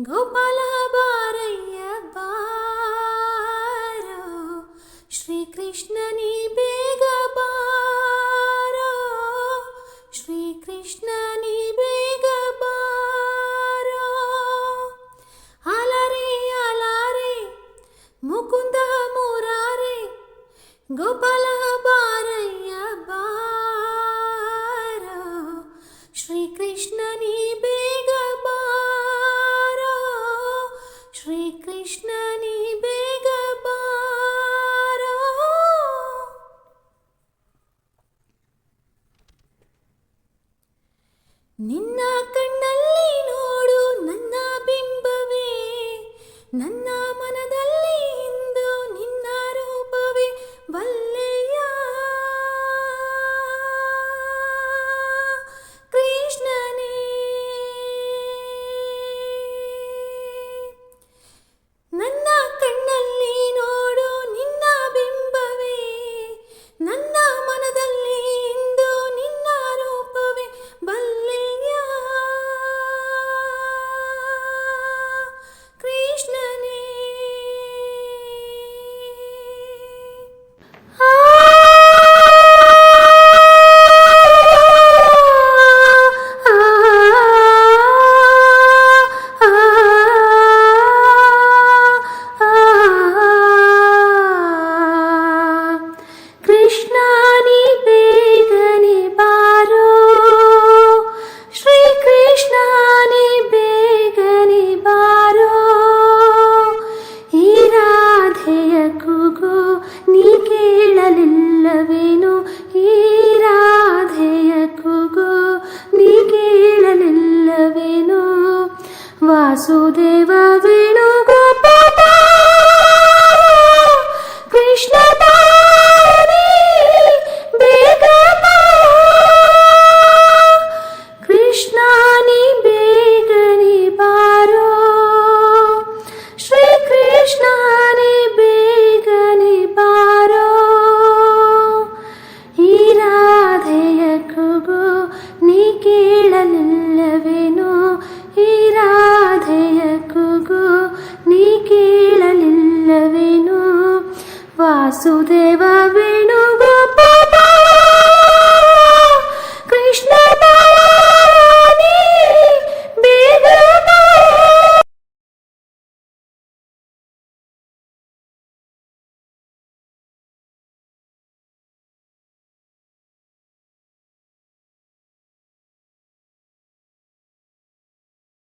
గోపాల బారయ్య బారో శ్రీకృష్ణని బేగ బారో శ్రీకృష్ణని బేగ బారో అలరే అలరే ముకుంద మురారే గోపాల ನಿನ್ನ ಕಣ್ಣಲ್ಲಿ ನೋಡು ನನ್ನ ಬಿಂಬವೇ ನನ್ನ ಮನದಲ್ಲಿ so they were 走的。